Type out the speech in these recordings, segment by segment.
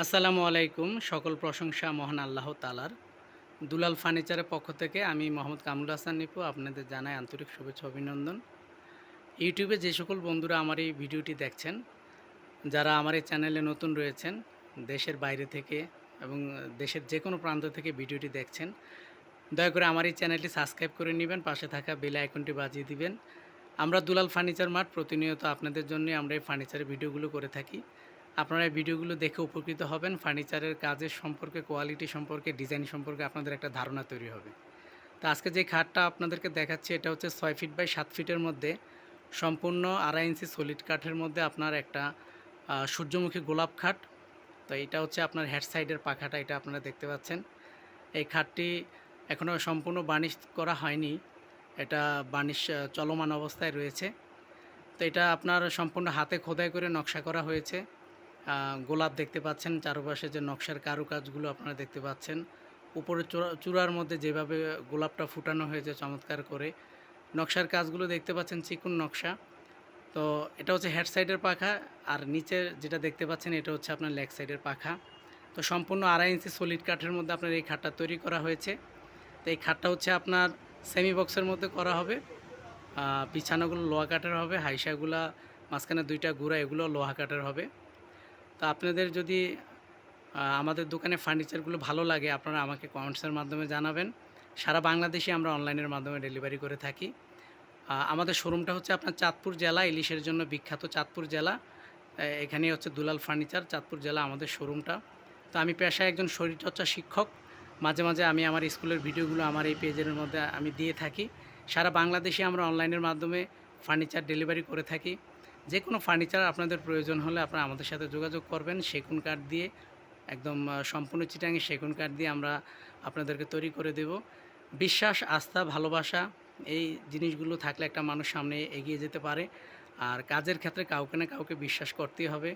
আসসালামু আলাইকুম, সকল প্রশংসা মহান আল্লাহ তালার দুলাল ফার্নিচারের পক্ষ থেকে আমি মোহাম্মদ কামরুল হাসান নিপু, আপনাদের জানাই আন্তরিক শুভেচ্ছা, অভিনন্দন। ইউটিউবে যে সকল বন্ধুরা আমার এই ভিডিওটি দেখছেন, যারা আমার এই চ্যানেলে নতুন রয়েছেন, দেশের বাইরে থেকে এবং দেশের যে কোনো প্রান্ত থেকে ভিডিওটি দেখছেন, দয়া করে আমার এই চ্যানেলটি সাবস্ক্রাইব করে নেবেন, পাশে থাকা বেল আইকনটি বাজিয়ে দিবেন। আমরা দুলাল ফার্নিচার মাঠ প্রতিনিয়ত আপনাদের জন্য আমরা এই ফার্নিচারের ভিডিওগুলো করে থাকি। আপনারা ভিডিওগুলো দেখে উপকৃত হবেন। ফার্নিচারের কাজের সম্পর্কে, কোয়ালিটি সম্পর্কে, ডিজাইন সম্পর্কে আপনাদের একটা ধারণা তৈরি হবে। তো আজকে যে খাটটা আপনাদেরকে দেখাচ্ছি, এটা হচ্ছে ছয় ফিট বাই সাত ফিটের মধ্যে। সম্পূর্ণ আড়াই ইঞ্চি সলিড কাঠের মধ্যে আপনার একটা সূর্যমুখী গোলাপ খাট। তো এটা হচ্ছে আপনার হেড সাইডের পাখাটা এটা আপনারা দেখতে পাচ্ছেন। এই খাটটি এখনও সম্পূর্ণ বার্নিশ করা হয়নি। এটা বার্নিশ চলমান অবস্থায় রয়েছে। তো এটা আপনার সম্পূর্ণ হাতে খোদাই করে নকশা করা হয়েছে। গোলাপ দেখতে পাচ্ছেন, চারপাশে যে নকশার কারুকাজগুলো আপনারা দেখতে পাচ্ছেন। উপরে চূড়া- চূড়ার মধ্যে যেভাবে গোলাপটা ফুটানো হয়েছে চমৎকার করে, নকশার কাজগুলো দেখতে পাচ্ছেন চিকুন নকশা। তো এটা হচ্ছে হেড সাইডের পাখা, আর নিচের যেটা দেখতে পাচ্ছেন এটা হচ্ছে আপনার লেগ সাইডের পাখা। তো সম্পূর্ণ আড়াই ইঞ্চি সলিড কাঠের মধ্যে আপনার এই খাটটা তৈরি করা হয়েছে। তো এই খাটটা হচ্ছে আপনার সেমি বক্সের মধ্যে করা হবে। বিছানাগুলো লোহা কাঠের হবে, হাইসাগুলা, মাঝখানে দুইটা গুঁড়া, এগুলো লোহা কাঠের হবে। তো আপনাদের যদি আমাদের দোকানে ফার্নিচারগুলো ভালো লাগে, আপনারা আমাকে কমেন্টসের মাধ্যমে জানাবেন। সারা বাংলাদেশে আমরা অনলাইনের মাধ্যমে ডেলিভারি করে থাকি। আমাদের শোরুমটা হচ্ছে আপনার চাঁদপুর জেলা, ইলিশের জন্য বিখ্যাত চাঁদপুর জেলা। এ- এখানেই হচ্ছে দুলাল ফার্নিচার চাঁদপুর জেলা আমাদের শোরুমটা তো আমি পেশায় একজন শরীরচর্চা শিক্ষক। মাঝে মাঝে আমি আমার স্কুলের ভিডিওগুলো আমার এই পেজের মধ্যে আমি দিয়ে থাকি। সারা বাংলাদেশে আমরা অনলাইনের মাধ্যমে ফার্নিচার ডেলিভারি করে থাকি। যে কোনো ফার্নিচার আপনাদের প্রয়োজন হলে আপনারা আমাদের সাথে যোগাযোগ করবেন। সেগুন কাঠ দিয়ে, একদম সম্পূর্ণ চিটাঙে সেগুন কাঠ দিয়ে আমরা আপনাদেরকে তৈরি করে দেব। বিশ্বাস, আস্থা, ভালোবাসা, এই জিনিসগুলো থাকলে একটা মানুষ সামনে এগিয়ে যেতে পারে। আর কাজের ক্ষেত্রে কাউকে না কাউকে বিশ্বাস করতেই হবে।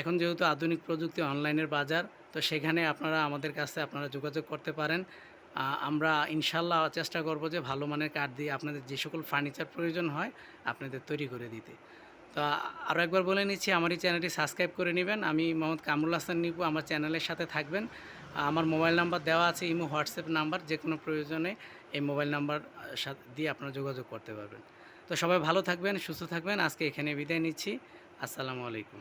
এখন যেহেতু আধুনিক প্রযুক্তি অনলাইনের বাজার, তো সেখানে আপনারা আমাদের কাছে আপনারা যোগাযোগ করতে পারেন। আমরা ইনশাল্লাহ চেষ্টা করব যে ভালো মানের কাঠ দিয়ে আপনাদের যে সকল ফার্নিচার প্রয়োজন হয়, আপনাদের তৈরি করে দিতে। তো আরও একবার বলে নিচ্ছি আমার এই চ্যানেলটি সাবস্ক্রাইব করে নেবেন। আমি মোহাম্মদ কামরুল হাসান নিপু, আমার চ্যানেলের সাথে থাকবেন। আমার মোবাইল নাম্বার দেওয়া আছে, ইমো, হোয়াটসঅ্যাপ নাম্বার যে কোনো প্রয়োজনে এই মোবাইল নাম্বার দিয়ে আপনারা যোগাযোগ করতে পারবেন। তো সবাই ভালো থাকবেন, সুস্থ থাকবেন। আজকে এখানে বিদায় নিচ্ছি। আসসালামু আলাইকুম।